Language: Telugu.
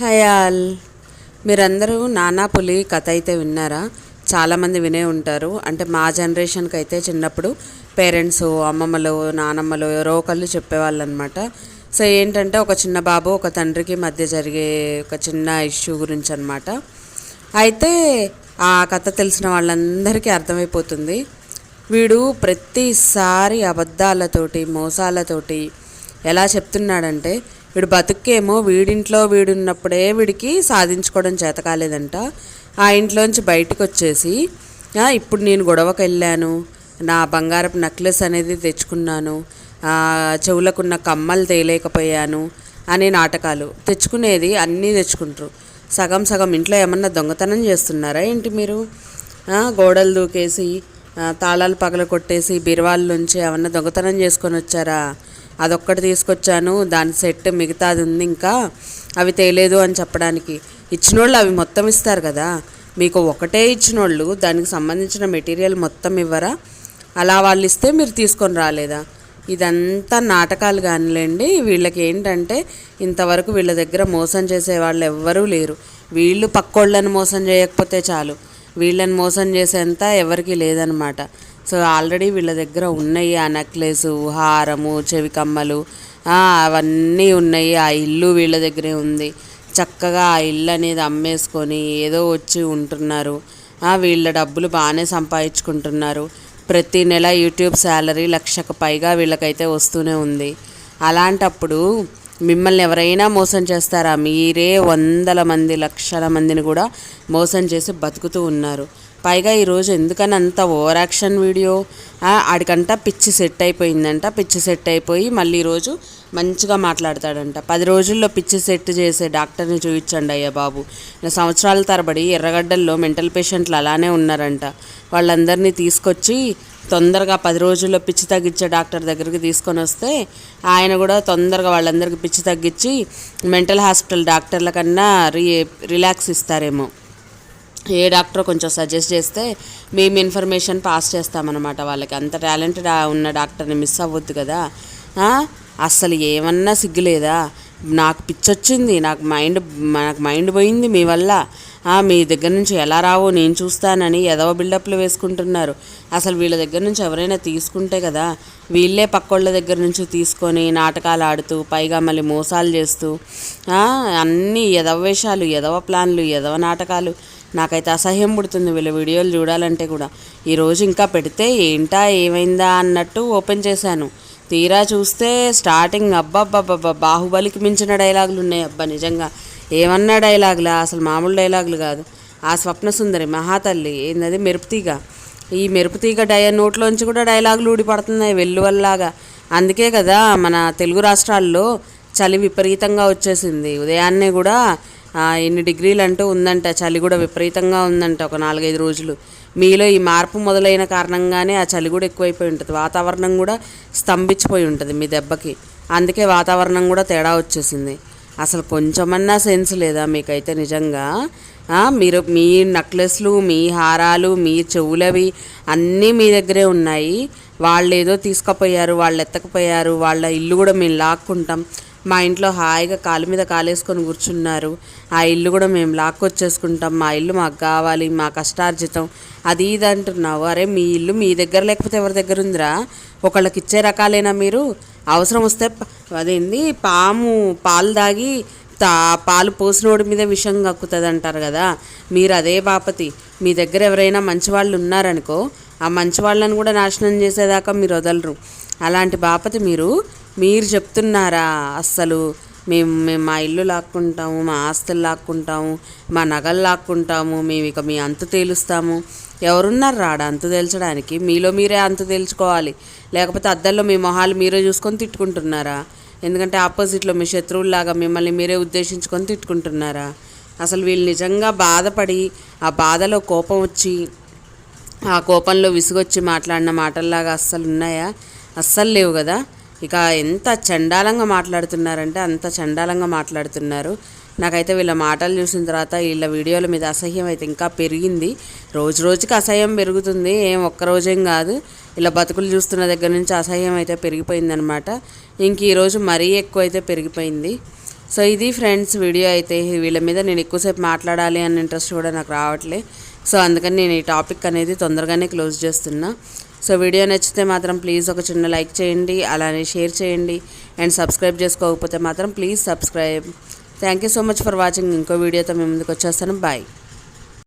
హయాల్ మీరందరూ నానా పులి కథ అయితే విన్నారా? చాలామంది వినే ఉంటారు. అంటే మా జనరేషన్కి అయితే చిన్నప్పుడు పేరెంట్స్ అమ్మమ్మలు నానమ్మలు ఎవరో ఒకళ్ళు చెప్పేవాళ్ళు అనమాట సో ఏంటంటే ఒక చిన్న బాబు ఒక తండ్రికి మధ్య జరిగే ఒక చిన్న ఇష్యూ గురించి అనమాట అయితే ఆ కథ తెలిసిన వాళ్ళందరికీ అర్థమైపోతుంది. వీడు ప్రతిసారి అబద్ధాలతోటి మోసాలతోటి ఎలా చెప్తున్నాడంటే వీడు బతుకేమో వీడింట్లో వీడున్నప్పుడే వీడికి సాధించుకోవడం చేత కాలేదంట. ఆ ఇంట్లోంచి బయటకు వచ్చేసి ఇప్పుడు నేను గొడవకు వెళ్ళాను నా బంగారపు నెక్లెస్ అనేది తెచ్చుకున్నాను. చెవులకున్న కమ్మలు తేలేకపోయాను అనే నాటకాలు. తెచ్చుకునేది అన్నీ తెచ్చుకుంటారు. సగం సగం ఇంట్లో ఏమన్నా దొంగతనం చేస్తున్నారా ఏంటి మీరు? గోడలు దూకేసి తాళాలు పగల కొట్టేసి బీరువాళ్ళ నుంచి ఏమన్నా దొంగతనం చేసుకొని వచ్చారా? అదొక్కటి తీసుకొచ్చాను. దాని సెట్ మిగతాది ఉంది ఇంకా. అవి తేలేదు అని చెప్పడానికి. ఇచ్చినోళ్ళు అవి మొత్తం ఇస్తారు కదా. మీకు ఒకటే ఇచ్చినోళ్ళు దానికి సంబంధించిన మెటీరియల్ మొత్తం ఇవ్వరా? అలా వాళ్ళు ఇస్తే మీరు తీసుకొని రాలేదా? ఇదంతా నాటకాలు కానిలేండి. వీళ్ళకి ఏంటంటే ఇంతవరకు వీళ్ళ దగ్గర మోసం చేసే వాళ్ళు ఎవ్వరూ లేరు. వీళ్ళు పక్కోళ్ళని మోసం చేయకపోతే చాలు. వీళ్ళని మోసం చేసేంత ఎవరికీ లేదనమాట. సో ఆల్రెడీ వీళ్ళ దగ్గర ఉన్నాయి ఆ నెక్లెస్ హారము చెవి కమ్మలు అవన్నీ ఉన్నాయి. ఆ ఇల్లు వీళ్ళ దగ్గరే ఉంది. చక్కగా ఆ ఇల్లు అనేది అమ్మేసుకొని ఏదో వచ్చి ఉంటున్నారు. వీళ్ళ డబ్బులు బాగానే సంపాదించుకుంటున్నారు. ప్రతి నెల యూట్యూబ్ శాలరీ లక్షకు పైగా వీళ్ళకైతే వస్తూనే ఉంది. అలాంటప్పుడు మిమ్మల్ని ఎవరైనా మోసం చేస్తారా? మీరే వందల మంది లక్షల మందిని కూడా మోసం చేసి బతుకుతూ ఉన్నారు. పైగా ఈరోజు ఎందుకని అంత ఓవర్ యాక్షన్ వీడియో? ఆడికంట పిచ్చి సెట్ అయిపోయిందంట. పిచ్చి సెట్ అయిపోయి మళ్ళీ ఈరోజు మంచిగా మాట్లాడతాడంట. పది రోజుల్లో పిచ్చి సెట్ చేసే డాక్టర్ని చూపించండి అయ్యా బాబు. సంవత్సరాల తరబడి ఎర్రగడ్డల్లో మెంటల్ పేషెంట్లు అలానే ఉన్నారంట. వాళ్ళందరినీ తీసుకొచ్చి తొందరగా పది రోజుల్లో పిచ్చి తగ్గించే డాక్టర్ దగ్గరికి తీసుకొని వస్తే ఆయన కూడా తొందరగా వాళ్ళందరికీ పిచ్చి తగ్గించి మెంటల్ హాస్పిటల్ డాక్టర్ల కన్నా రి రిలాక్స్ ఇస్తారేమో. ఏ డాక్టర్ కొంచెం సజెస్ట్ చేస్తే మేము ఇన్ఫర్మేషన్ పాస్ చేస్తామన్నమాట వాళ్ళకి. అంత టాలెంటెడ్ ఉన్న డాక్టర్ని మిస్ అవ్వద్దు కదా. అస్సలు ఏమన్నా సిగ్గులేదా? నాకు పిచ్చొచ్చింది నాకు మైండ్ నాకు మైండ్ పోయింది మీ వల్ల. మీ దగ్గర నుంచి ఎలా రావో నేను చూస్తానని ఎదవ బిల్డప్లు వేసుకుంటున్నారు. అసలు వీళ్ళ దగ్గర నుంచి ఎవరైనా తీసుకుంటే కదా వీళ్ళే పక్కోళ్ళ దగ్గర నుంచి తీసుకొని నాటకాలు ఆడుతూ పైగా మళ్ళీ మోసాలు చేస్తూ అన్నీ ఎదవ వేషాలు ఎదవ ప్లాన్లు ఎదవ నాటకాలు. నాకైతే అసహ్యం పుడుతుంది వీళ్ళ వీడియోలు చూడాలంటే కూడా. ఈరోజు ఇంకా పెడితే ఏంటా ఏమైందా అన్నట్టు ఓపెన్ చేశాను. తీరా చూస్తే స్టార్టింగ్ అబ్బబ్బబ్బబ్బా బాహుబలికి మించిన డైలాగులు ఉన్నాయి అబ్బా నిజంగా. ఏమన్నా డైలాగులా? అసలు మామూలు డైలాగులు కాదు. ఆ స్వప్న సుందరి మహాతల్లి ఏందది? మెరుపుతీగ ఈ మెరుపుతీగ డయ నోట్లోంచి కూడా డైలాగులు ఊడిపడుతున్నాయి వెల్లువల్లాగా. అందుకే కదా మన తెలుగు రాష్ట్రాల్లో చలి విపరీతంగా వచ్చేసింది. ఉదయాన్నే కూడా ఎన్ని డిగ్రీలు అంటూ ఉందంట. చలి కూడా విపరీతంగా ఉందంట ఒక నాలుగైదు రోజులు. మీలో ఈ మార్పు మొదలైన కారణంగానే ఆ చలి కూడా ఎక్కువైపోయి ఉంటుంది. వాతావరణం కూడా స్తంభించిపోయి ఉంటుంది మీ దెబ్బకి. అందుకే వాతావరణం కూడా తేడా వచ్చేసింది. అసలు కొంచెమన్నా సెన్స్ లేదా మీకైతే నిజంగా? మీరు మీ నెక్లెస్లు మీ హారాలు మీ చెవులవి అన్నీ మీ దగ్గరే ఉన్నాయి. వాళ్ళు ఏదో తీసుకుపోయారు వాళ్ళు ఎత్తకపోయారు వాళ్ళ ఇల్లు కూడా మేము లాక్కుంటాం. మా ఇంట్లో హాయిగా కాలు మీద కాలేసుకొని కూర్చున్నారు. ఆ ఇల్లు కూడా మేము లాక్కొచ్చేసుకుంటాం. మా ఇల్లు మాకు కావాలి మా కష్టార్జితం. అది ఇది అంటున్నావు. అరే మీ ఇల్లు మీ దగ్గర లేకపోతే ఎవరి దగ్గర ఉందిరా? ఒకళ్ళకి ఇచ్చే రకాలేనా మీరు? అవసరం వస్తే అదేంది? పాము పాలు దాగి తా పాలు పోసినోడి మీద విషం కక్కుతుంది అంటారు కదా? మీరు అదే బాపతి. మీ దగ్గర ఎవరైనా మంచి వాళ్ళు ఉన్నారనుకో ఆ మంచి వాళ్ళని కూడా నాశనం చేసేదాకా మీరు వదలరు. అలాంటి బాపతి మీరు మీరు చెప్తున్నారా? అస్సలు మేము మేము మా ఇల్లు లాక్కుంటాము మా ఆస్తులు లాక్కుంటాము మా నగలు లాక్కుంటాము మేము ఇక మీ అంతు తేలుస్తాము. ఎవరున్నారు రాడ అంతు తేల్చడానికి? మీలో మీరే అంతు తేల్చుకోవాలి. లేకపోతే అద్దంలో మీ మొహాలు మీరే చూసుకొని తిట్టుకుంటున్నారా? ఎందుకంటే ఆపోజిట్లో మీ శత్రువుల్లాగా మిమ్మల్ని మీరే ఉద్దేశించుకొని తిట్టుకుంటున్నారా? అసలు వీళ్ళు నిజంగా బాధపడి ఆ బాధలో కోపం వచ్చి ఆ కోపంలో విసుగొచ్చి మాట్లాడిన మాటల్లాగా అస్సలు ఉన్నాయా? అస్సలు లేవు కదా? ఇక ఎంత చండాలంగా మాట్లాడుతున్నారంటే అంత చండాలంగా మాట్లాడుతున్నారు. నాకైతే వీళ్ళ మాటలు చూసిన తర్వాత వీళ్ళ వీడియోల మీద అసహ్యం అయితే ఇంకా పెరిగింది. రోజు రోజుకి అసహ్యం పెరుగుతుంది. ఏం ఒక్క రోజేం కాదు. ఇలా బతుకులు చూస్తున్న దగ్గర నుంచి అసహ్యం అయితే పెరిగిపోయిందనమాట ఇంక ఈరోజు మరీ ఎక్కువ అయితే పెరిగిపోయింది. సో ఇది ఫ్రెండ్స్ వీడియో అయితే. వీళ్ళ మీద నేను ఎక్కువసేపు మాట్లాడాలి అన్న ఇంట్రెస్ట్ కూడా నాకు రావట్లే. సో అందుకని నేను ఈ టాపిక్ అనేది తొందరగానే క్లోజ్ చేస్తున్నా. సో వీడియో నచ్చితే మాత్రం ప్లీజ్ ఒక చిన్న లైక్ చేయండి అలానే షేర్ చేయండి. అండ్ సబ్స్క్రైబ్ చేసుకోకపోతే మాత్రం please subscribe. Thank you so much for watching ఇంకో వీడియోతో మేము ముందుకు వచ్చేస్తాను. బాయ్